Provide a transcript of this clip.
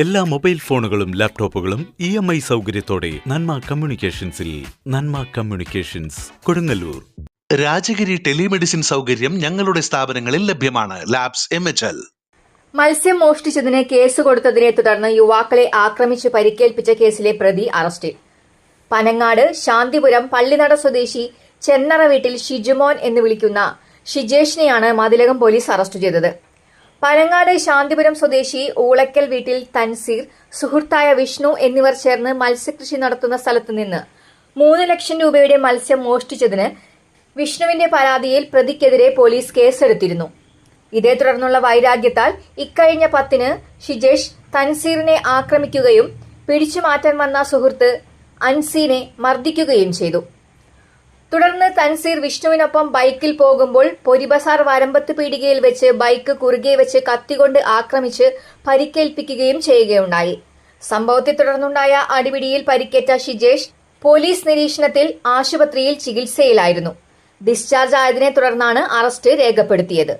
എല്ലാ മൊബൈൽ ഫോണുകളും ലാപ്ടോപ്പുകളും ഇ എം ഐ സൗകര്യത്തോടെ നന്മ കമ്മ്യൂണിക്കേഷൻസിൽ നന്മ കമ്മ്യൂണിക്കേഷൻസ് കൊടുങ്ങല്ലൂർ. രാജഗിരി ടെലിമെഡിസിൻ സൗകര്യം ഞങ്ങളുടെ സ്ഥാപനങ്ങളിൽ ലഭ്യമാണ്. Labs M H L. മത്സ്യം മോഷ്ടിച്ചതിന് കേസ് കൊടുത്തതിനെ തുടർന്ന് യുവാക്കളെ ആക്രമിച്ച് പരിക്കേൽപ്പിച്ച കേസിലെ പ്രതി അറസ്റ്റിൽ പനങ്ങാട് ശാന്തിപുരം പള്ളിനട സ്വദേശി ചെന്നറ വീട്ടിൽ ഷിജുമോൻ എന്ന് വിളിക്കുന്ന ഷിജേഷിനെയാണ് മതിലകം പോലീസ് അറസ്റ്റ് ചെയ്തത്. പനങ്ങാട് ശാന്തിപുരം സ്വദേശി ഊളക്കൽ വീട്ടിൽ തൻസീർ സുഹൃത്തായ വിഷ്ണു എന്നിവർ ചേർന്ന് മത്സ്യകൃഷി നടത്തുന്ന സ്ഥലത്ത് നിന്ന് മൂന്ന് ലക്ഷം രൂപയുടെ മത്സ്യം മോഷ്ടിച്ചതിന് വിഷ്ണുവിന്റെ പരാതിയിൽ പ്രതിക്കെതിരെ പോലീസ് കേസെടുത്തിരുന്നു. ഇതേ തുടർന്നുള്ള വൈരാഗ്യത്താൽ ഇക്കഴിഞ്ഞ പത്തിന് ഷിജേഷ് തൻസീറിനെ ആക്രമിക്കുകയും പിടിച്ചു മാറ്റാൻ വന്ന സുഹൃത്ത് അൻസീനെ മർദ്ദിക്കുകയും ചെയ്തു. തുടർന്ന് തൻസീർ വിഷ്ണുവിനൊപ്പം ബൈക്കിൽ പോകുമ്പോൾ പൊരിബസാർ വരമ്പത്ത് പീടികയിൽ വെച്ച് ബൈക്ക് കുറുകെ വെച്ച് കത്തികൊണ്ട് ആക്രമിച്ച് പരിക്കേൽപ്പിക്കുകയും ചെയ്യുകയുണ്ടായി. സംഭവത്തെ തുടർന്നുണ്ടായ അടിപിടിയിൽ പരിക്കേറ്റ ഷിജേഷ് പോലീസ് നിരീക്ഷണത്തിൽ ആശുപത്രിയിൽ ചികിത്സയിലായിരുന്നു. ഡിസ്ചാർജ് ആയതിനെ തുടർന്നാണ് അറസ്റ്റ് രേഖപ്പെടുത്തിയത്.